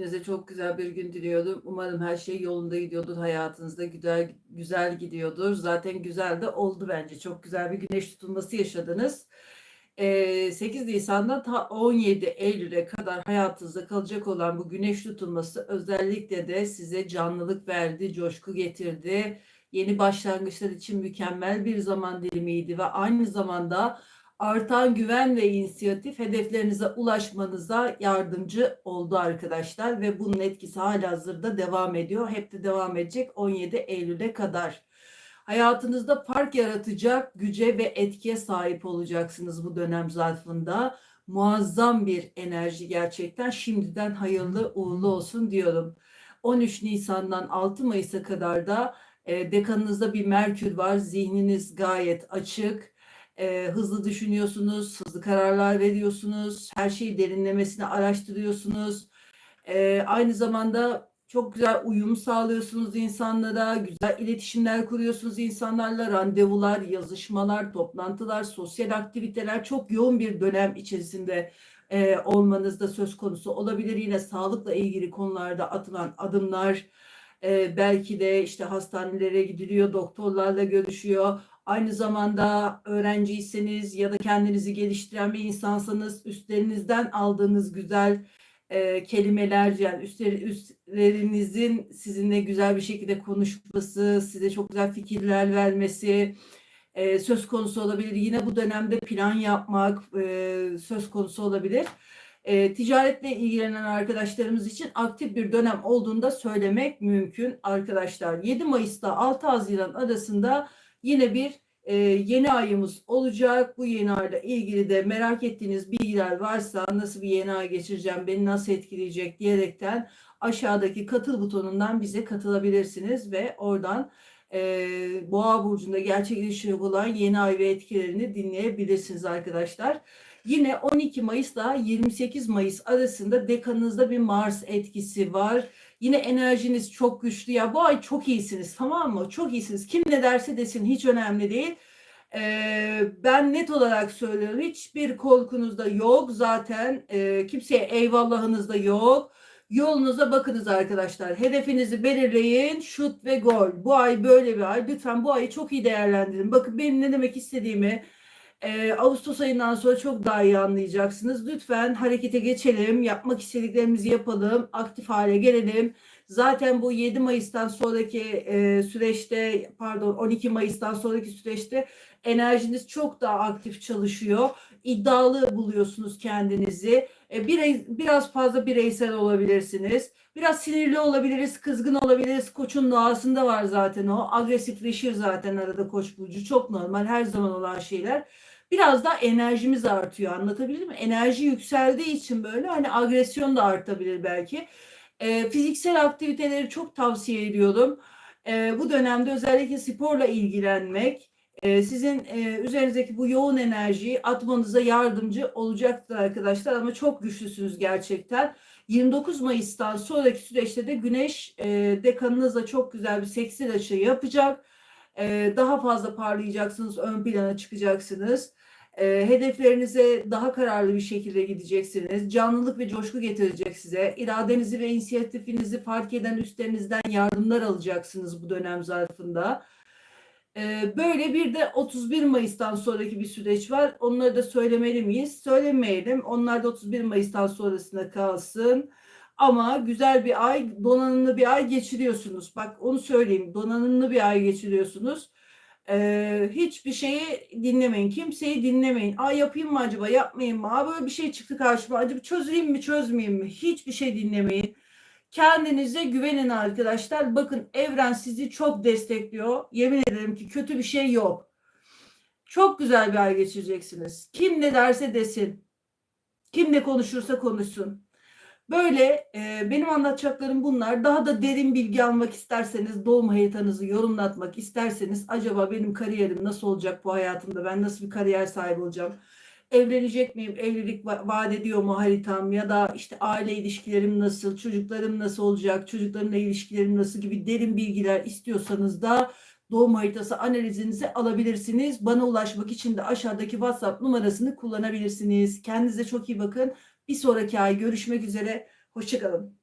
Hepinize çok güzel bir gün diliyorum. Umarım her şey yolunda gidiyordur. Hayatınızda güzel güzel gidiyordur. Zaten güzel de oldu bence. Çok güzel bir güneş tutulması yaşadınız. Ee, 8 Nisan'dan ta 17 Eylül'e kadar hayatınızda kalacak olan bu güneş tutulması özellikle de size canlılık verdi, coşku getirdi. Yeni başlangıçlar için mükemmel bir zaman dilimiydi ve aynı zamanda artan güven ve inisiyatif hedeflerinize ulaşmanıza yardımcı oldu arkadaşlar ve bunun etkisi halihazırda devam ediyor. Hep de devam edecek 17 Eylül'e kadar. Hayatınızda fark yaratacak güce ve etkiye sahip olacaksınız bu dönem zarfında. Muazzam bir enerji gerçekten şimdiden hayırlı uğurlu olsun diyorum. 13 Nisan'dan 6 Mayıs'a kadar da e, dekanınızda bir Merkür var. Zihniniz gayet açık e, hızlı düşünüyorsunuz, hızlı kararlar veriyorsunuz, her şeyi derinlemesine araştırıyorsunuz. E, aynı zamanda çok güzel uyum sağlıyorsunuz insanlara, güzel iletişimler kuruyorsunuz insanlarla, randevular, yazışmalar, toplantılar, sosyal aktiviteler çok yoğun bir dönem içerisinde e, olmanız da söz konusu olabilir. Yine sağlıkla ilgili konularda atılan adımlar, e, belki de işte hastanelere gidiliyor, doktorlarla görüşüyor Aynı zamanda öğrenciyseniz ya da kendinizi geliştiren bir insansanız üstlerinizden aldığınız güzel e, kelimeler yani üstler, üstlerinizin sizinle güzel bir şekilde konuşması, size çok güzel fikirler vermesi e, söz konusu olabilir. Yine bu dönemde plan yapmak e, söz konusu olabilir. E, ticaretle ilgilenen arkadaşlarımız için aktif bir dönem olduğunda söylemek mümkün arkadaşlar. 7 Mayıs'ta 6 Haziran arasında Yine bir e, yeni ayımız olacak. Bu yeni ayla ilgili de merak ettiğiniz bilgiler varsa nasıl bir yeni ay geçireceğim, beni nasıl etkileyecek diyerekten aşağıdaki katıl butonundan bize katılabilirsiniz ve oradan e, Boğa burcunda gerçekleşecek olan yeni ay ve etkilerini dinleyebilirsiniz arkadaşlar. Yine 12 Mayıs ile 28 Mayıs arasında dekanınızda bir Mars etkisi var. Yine enerjiniz çok güçlü ya bu ay çok iyisiniz tamam mı? Çok iyisiniz. Kim ne derse desin hiç önemli değil. Ee, ben net olarak söylüyorum hiçbir korkunuz da yok zaten e, kimseye eyvallahınız da yok. Yolunuza bakınız arkadaşlar. Hedefinizi belirleyin. Şut ve gol. Bu ay böyle bir ay. Lütfen bu ayı çok iyi değerlendirin. Bakın benim ne demek istediğimi e, Ağustos ayından sonra çok daha iyi anlayacaksınız. Lütfen harekete geçelim, yapmak istediklerimizi yapalım, aktif hale gelelim. Zaten bu 7 Mayıs'tan sonraki e, süreçte, pardon 12 Mayıs'tan sonraki süreçte enerjiniz çok daha aktif çalışıyor. İddialı buluyorsunuz kendinizi. E, birey, biraz fazla bireysel olabilirsiniz. Biraz sinirli olabiliriz, kızgın olabiliriz. Koçun doğasında var zaten o. Agresifleşir zaten arada koç burcu. Çok normal, her zaman olan şeyler biraz da enerjimiz artıyor anlatabildim mi? Enerji yükseldiği için böyle hani agresyon da artabilir belki. E, fiziksel aktiviteleri çok tavsiye ediyorum. E, bu dönemde özellikle sporla ilgilenmek e, sizin e, üzerinizdeki bu yoğun enerjiyi atmanıza yardımcı olacaktır arkadaşlar ama çok güçlüsünüz gerçekten. 29 Mayıs'tan sonraki süreçte de Güneş e, dekanınızla çok güzel bir seksil açı yapacak. E, daha fazla parlayacaksınız, ön plana çıkacaksınız. E, hedeflerinize daha kararlı bir şekilde gideceksiniz. Canlılık ve coşku getirecek size. İradenizi ve inisiyatifinizi fark eden üstlerinizden yardımlar alacaksınız bu dönem zarfında. E, böyle bir de 31 Mayıs'tan sonraki bir süreç var. Onları da söylemeli miyiz? Söylemeyelim. Onlar da 31 Mayıs'tan sonrasına kalsın. Ama güzel bir ay, donanımlı bir ay geçiriyorsunuz. Bak onu söyleyeyim. Donanımlı bir ay geçiriyorsunuz. Ee, hiçbir şeyi dinlemeyin. Kimseyi dinlemeyin. Aa yapayım mı acaba? Yapmayayım mı? Aa böyle bir şey çıktı karşıma. Acaba çözeyim mi? Çözmeyeyim mi? Hiçbir şey dinlemeyin. Kendinize güvenin arkadaşlar. Bakın evren sizi çok destekliyor. Yemin ederim ki kötü bir şey yok. Çok güzel bir ay geçireceksiniz. Kim ne derse desin. Kim ne konuşursa konuşsun. Böyle e, benim anlatacaklarım bunlar. Daha da derin bilgi almak isterseniz, doğum haritanızı yorumlatmak isterseniz acaba benim kariyerim nasıl olacak bu hayatımda? Ben nasıl bir kariyer sahibi olacağım? Evlenecek miyim? Evlilik vaat ediyor mu haritam? Ya da işte aile ilişkilerim nasıl? Çocuklarım nasıl olacak? Çocuklarımla ilişkilerim nasıl gibi derin bilgiler istiyorsanız da doğum haritası analizinizi alabilirsiniz. Bana ulaşmak için de aşağıdaki WhatsApp numarasını kullanabilirsiniz. Kendinize çok iyi bakın. Bir sonraki ay görüşmek üzere. Hoşçakalın.